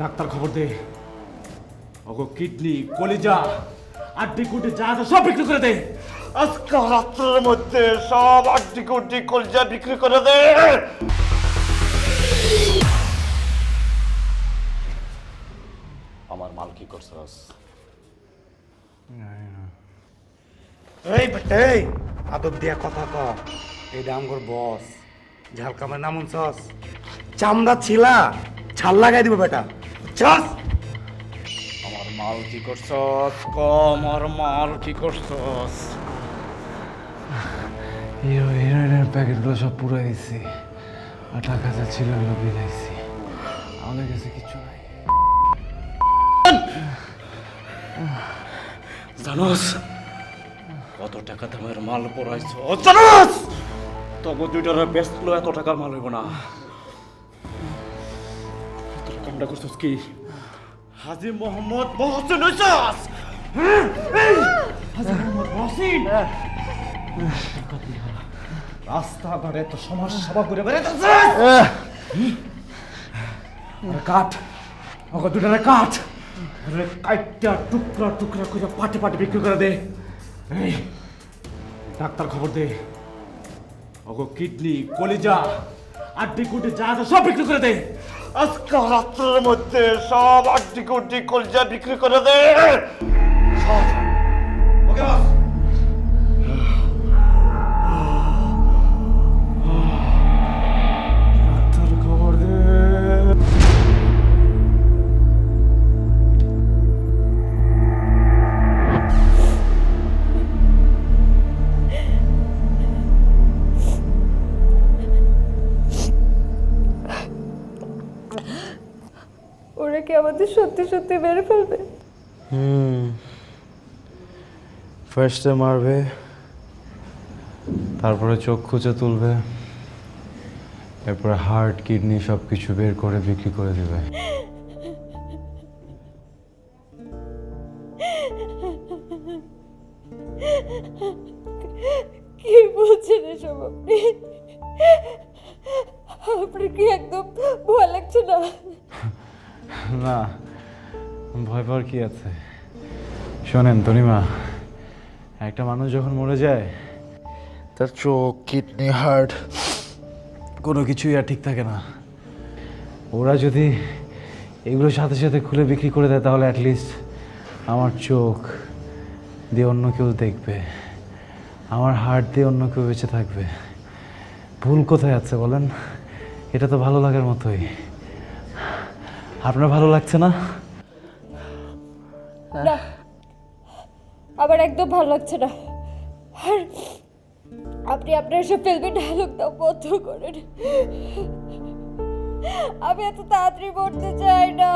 Doctor খবর দে। ওগো kidney কলিজা আড্ডি কুটি যা আছে সব বিক্রি করে দে। আজকে রাত্রের মধ্যে সব আড্ডি কুড্ডি কলজা বিক্রি করে দে। আমার মাল কি করছস এই বেটে এই আদব দিয়া কথা ক। এই আমগর বস। ঝালকামের নামুন সস চামড়া ছিলা ছাল লাগাই দিব বেটা। বুঝছস আমার মাল কি করছস? ক আমার মাল কি করছস? হিরো হিরোইনের প্যাকেটগুলো সব পুরো দিচ্ছি আর টাকা যা ছিল ওগুলো বিলাইছি আমাদের কাছে কিছু নাই। জানোস কত টাকা দামের মাল পড়াইছ জানোস! তবু দুইটার বেচলো এত টাকার মাল হইব না। কামটা করছস কি? হাজি মোহাম্মদ মহসিন হইছস? হাজি মোহাম্মদ মহসিন! তো সমাজ সেবা করে বেড়াইতেছিস? কাঠ। ওগো দুটারে কাঠ। আরে কাইটা টুকরা টুকরা করে পাটে পাটে বিক্রি করে দে। ডাক্তার খবর দে। ওগো কিডনি, কলিজা, আড্ডি কুটি যা সব বিক্রি করে দে। আজকে রাত্রের মধ্যে সব আড্ডি কুড্ডি কলজা বিক্রি করে দে। সব কি আমাদের সত্যি সত্যি মেরে ফেলবে। হুম। ফার্স্টে মারবে তারপরে চোখ খুঁজে তুলবে এরপরে হার্ট কিডনি সব কিছু বের করে বিক্রি করে দেবে। কি বলছেন এসব আপনি? আপনার কি একদম ভয় লাগছে না? না, ভয় পাওয়ার কি আছে? শোনেন, তনিমা, একটা মানুষ যখন মরে যায়, তার চোখ, কিডনি, হার্ট, কোনো কিছুই আর ঠিক থাকে না। ওরা যদি এগুলোর সাথে সাথে খুলে বিক্রি করে দেয়, তাহলে অ্যাটলিস্ট আমার চোখ দিয়ে অন্য কেউ দেখবে। আমার হার্ট দিয়ে অন্য কেউ বেঁচে থাকবে। ভুল কোথায় আছে বলেন? এটা তো ভালো লাগার মতোই। আপনার ভালো লাগছে না? না। আমার একদম ভালো লাগছে না। আর আপনি আপনার সব ফেলবেন ডায়লগ দাও বন্ধ করেন। আমি এত তাড়াতাড়ি মরতে চাই না।